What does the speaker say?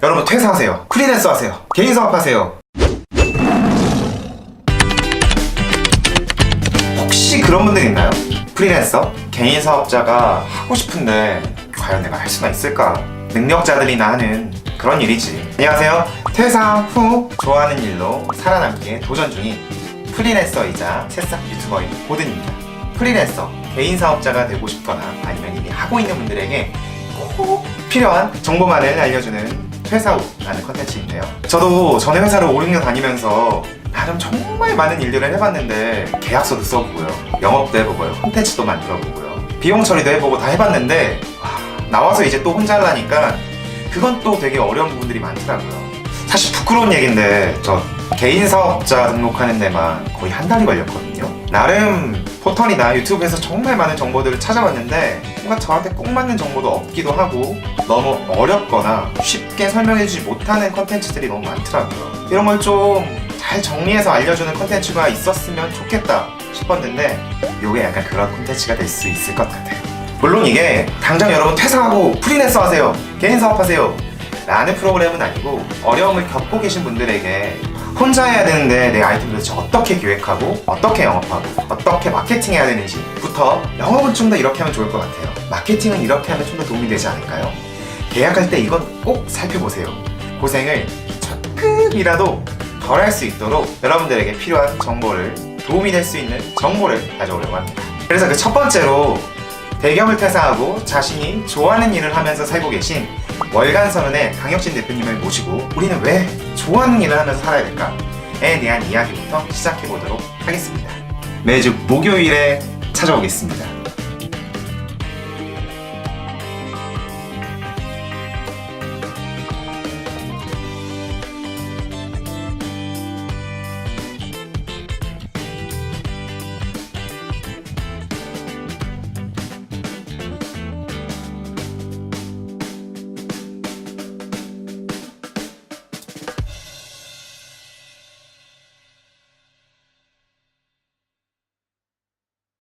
여러분 퇴사하세요. 프리랜서 하세요. 개인 사업하세요. 혹시 그런 분들 있나요? 프리랜서? 개인 사업자가 하고 싶은데 과연 내가 할 수가 있을까? 능력자들이나 하는 그런 일이지. 안녕하세요. 퇴사 후 좋아하는 일로 살아남기에 도전 중인 프리랜서이자 새싹 유튜버인 고든입니다. 프리랜서, 개인 사업자가 되고 싶거나 아니면 이미 하고 있는 분들에게 꼭 필요한 정보만을 알려주는 퇴사 후라는 컨텐츠인데요. 저도 전에 회사를 5, 6년 다니면서 나름 정말 많은 일들을 해봤는데 계약서도 써보고요. 영업도 해보고요. 콘텐츠도 만들어보고요. 비용 처리도 해보고 다 해봤는데 와, 나와서 이제 또 혼자 하려니까 그건 또 되게 어려운 부분들이 많더라고요. 사실 부끄러운 얘기인데 저 개인 사업자 등록하는 데만 거의 한 달이 걸렸거든요. 나름 포털이나 유튜브에서 정말 많은 정보들을 찾아봤는데 뭔가 저한테 꼭 맞는 정보도 없기도 하고 너무 어렵거나 쉽게 설명해주지 못하는 컨텐츠들이 너무 많더라고요. 이런 걸 좀 잘 정리해서 알려주는 컨텐츠가 있었으면 좋겠다 싶었는데 이게 약간 그런 컨텐츠가 될 수 있을 것 같아요. 물론 이게 당장 여러분 퇴사하고 프리랜서 하세요. 개인 사업하세요. 라는 프로그램은 아니고 어려움을 겪고 계신 분들에게 혼자 해야 되는데 내 아이템 도대체 어떻게 기획하고 어떻게 영업하고 어떻게 마케팅 해야 되는지부터 영업은 좀 더 이렇게 하면 좋을 것 같아요. 마케팅은 이렇게 하면 좀 더 도움이 되지 않을까요? 계약할 때 이건 꼭 살펴보세요. 고생을 조금이라도 덜 할 수 있도록 여러분들에게 필요한 정보를 도움이 될 수 있는 정보를 가져오려고 합니다. 그래서 그 첫 번째로 대기업을 퇴사하고 자신이 좋아하는 일을 하면서 살고 계신 월간 선언의 강혁진 대표님을 모시고 우리는 왜 좋아하는 일을 하면서 살아야 될까에 대한 이야기부터 시작해 보도록 하겠습니다. 매주 목요일에 찾아오겠습니다.